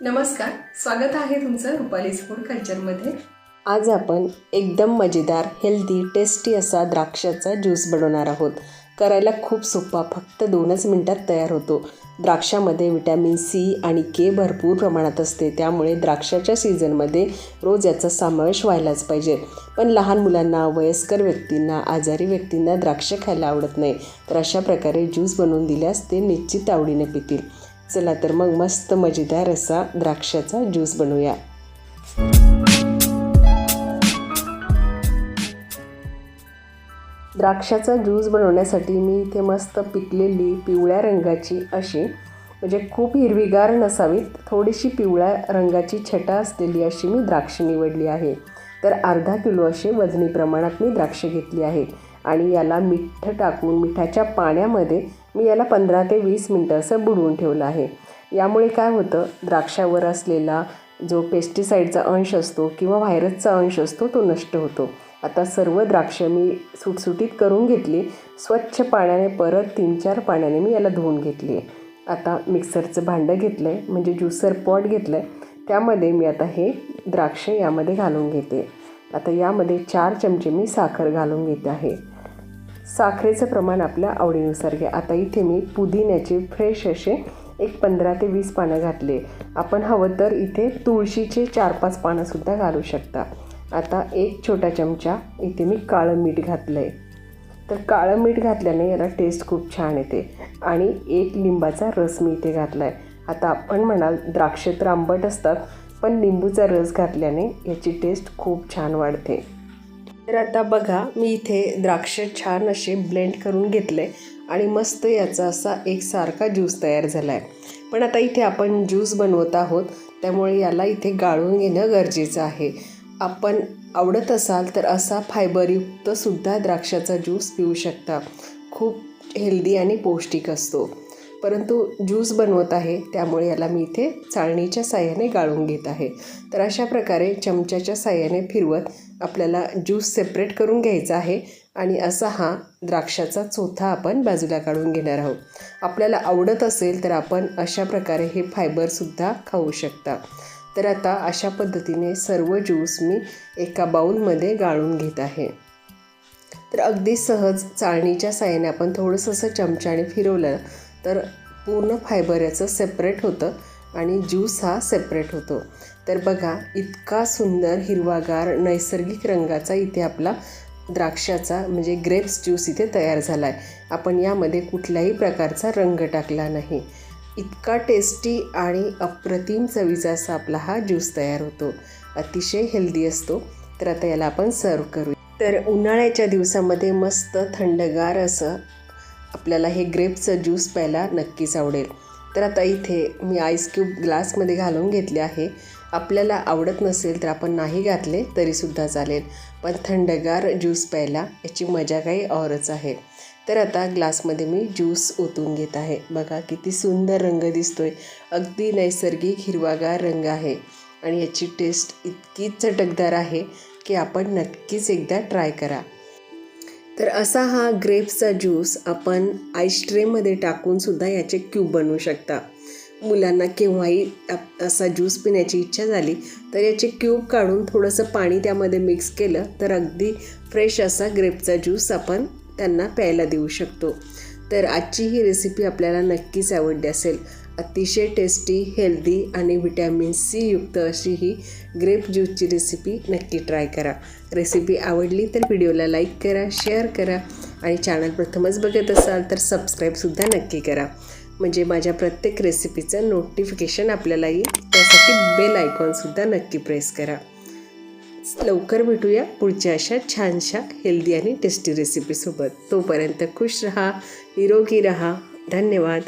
नमस्कार स्वागत आहे तुमचं रुपालीज फूड कल्चरमध्ये. आज आपण एकदम मजेदार हेल्दी टेस्टी असा द्राक्षाचा ज्यूस बनवणार आहोत. करायला खूप सोपा फक्त दोनच मिनटात तयार होतो. द्राक्षामध्ये विटॅमिन सी आणि के भरपूर प्रमाणात असते त्यामुळे द्राक्षाच्या सीझनमध्ये रोज याचा समावेश व्हायलाच पाहिजे. पण लहान मुलांना वयस्कर व्यक्तींना आजारी व्यक्तींना द्राक्ष खायला आवडत नाही तर अशा प्रकारे ज्यूस बनवून दिल्यास ते निश्चित आवडीने पितील. चला तर मग मस्त मजेदार असा द्राक्षाचा ज्यूस बनवूया. द्राक्षाचा ज्यूस बनवण्यासाठी मी इथे मस्त पिकलेली पिवळ्या रंगाची अशी म्हणजे खूप हिरवीगार नसावीत थोडीशी पिवळ्या रंगाची छटा असलेली अशी मी द्राक्ष निवडली आहे. तर अर्धा किलो असे वजनी प्रमाणात मी द्राक्ष घेतली आहे आणि याला मिठ टाकून मिठाच्या पाण्यामध्ये मी याला पंधरा ते वीस मिनटं असं बुडवून ठेवलं आहे. यामुळे काय होतं द्राक्षावर असलेला जो पेस्टिसाईडचा अंश असतो किंवा व्हायरसचा अंश असतो तो नष्ट होतो. आता सर्व द्राक्ष मी सुटसुटीत करून घेतली. स्वच्छ पाण्याने परत तीन चार पाण्याने मी याला धुवून घेतली. आहे आता मिक्सरचं भांडं घेतलं आहे म्हणजे ज्युसर पॉट घेतलं आहे त्यामध्ये मी आता हे द्राक्ष यामध्ये घालून घेते. आता यामध्ये चार चमचे मी साखर घालून घेते आहे. साखरेचं प्रमाण आपल्या आवडीनुसार घ्या. आता इथे मी पुदिन्याचे फ्रेश असे एक पंधरा ते वीस पानं घातले. आपण हवं तर इथे तुळशीचे चार पाच पानंसुद्धा घालू शकता. आता एक छोटा चमचा इथे मी काळं मीठ घातलं आहे तर काळं मीठ घातल्याने याला टेस्ट खूप छान येते. आणि एक लिंबाचा रस मी इथे घातला आहे आता आपण म्हणाल द्राक्ष तर आंबट असतात पण लिंबूचा रस घातल्याने याची टेस्ट खूप छान वाढते. तर आता बघा मी इथे द्राक्ष छान असे ब्लेंड करून घेतले आणि मस्त याचा असा एकसारखा ज्यूस तयार झाला आहे पण आता इथे आपण ज्यूस बनवत आहोत त्यामुळे याला इथे गाळून घेणं गरजेचं आहे. आपण आवडत असाल तर असा फायबरयुक्त सुद्धा द्राक्षाचा ज्यूस पिऊ शकता. खूप हेल्दी आणि पौष्टिक असतो. परंतु ज्यूस बनवत आहे त्यामुळे याला मी इथे चाळणीच्या साह्याने गाळून घेत आहे. तर अशा प्रकारे चमच्याच्या साह्याने फिरवत आपल्याला ज्यूस सेपरेट करून घ्यायचा आहे आणि असा हा द्राक्षाचा चोथा आपण बाजूला काढून घेणार आहोत. आपल्याला आवडत असेल तर आपण अशा प्रकारे हे फायबरसुद्धा खाऊ शकता. तर आता अशा पद्धतीने सर्व ज्यूस मी एका बाऊलमध्ये गाळून घेत आहे. तर अगदी सहज चाळणीच्या साह्याने आपण थोडंसं असं चमच्याने फिरवलं तर पूर्ण फायबर याचं सेपरेट होतं आणि ज्यूस हा सेपरेट होतो. तर बघा इतका सुंदर हिरवागार नैसर्गिक रंगाचा इथे आपला द्राक्षाचा म्हणजे ग्रेप्स ज्यूस इथे तयार झाला आहे आपण यामध्ये कुठल्याही प्रकारचा रंग टाकला नाही. इतका टेस्टी आणि अप्रतिम चवीचा असा आपला हा ज्यूस तयार होतो. अतिशय हेल्दी असतो. तर आता याला आपण सर्व करू तर उन्हाळ्याच्या दिवसामध्ये मस्त थंडगार असं आपल्याला हे ग्रेपचं ज्यूस प्यायला नक्कीच आवडेल. तर आता इथे मी आईस क्यूब ग्लासमध्ये घालून घेतले आहे. आपल्याला आवडत नसेल तर आपण नाही घातले तरीसुद्धा चालेल. पण थंडगार ज्यूस प्यायला याची मजा काही औरच आहे. तर आता ग्लासमध्ये मी ज्यूस ओतून घेत आहे. बघा किती सुंदर रंग दिसतोय. अगदी नैसर्गिक हिरवागार रंग आहे. आणि याची टेस्ट इतकी चटकदार आहे की आपण नक्कीच एकदा ट्राय करा. तर असा हा ग्रेप्सचा ज्यूस आपण आईस्ट्रेमध्ये टाकूनसुद्धा याचे क्यूब बनवू शकता. मुलांना केव्हाही असा ज्यूस पिण्याची इच्छा झाली तर याचे क्यूब काढून थोडंसं पाणी त्यामध्ये मिक्स केलं तर अगदी फ्रेश असा ग्रेपचा ज्यूस आपण त्यांना प्यायला देऊ शकतो. तर आजची ही रेसिपी आपल्याला नक्कीच आवडली असेल. अतिशय टेस्टी हेल्दी आणि व्हिटॅमिन सी युक्त अशी ही ग्रेप ज्यूसची रेसिपी नक्की ट्राय करा. रेसिपी आवडली तर व्हिडिओला लाईक करा शेअर करा आणि चॅनल प्रथमच बघत असाल तर सबस्क्राईबसुद्धा नक्की करा. म्हणजे माझ्या प्रत्येक रेसिपीचं नोटिफिकेशन आपल्याला येईल त्यासाठी बेल आयकॉनसुद्धा नक्की प्रेस करा. लवकर भेटूया पुढच्या अशा छानशा हेल्दी आणि टेस्टी रेसिपीसोबत तोपर्यंत खुश रहा निरोगी रहा. धन्यवाद.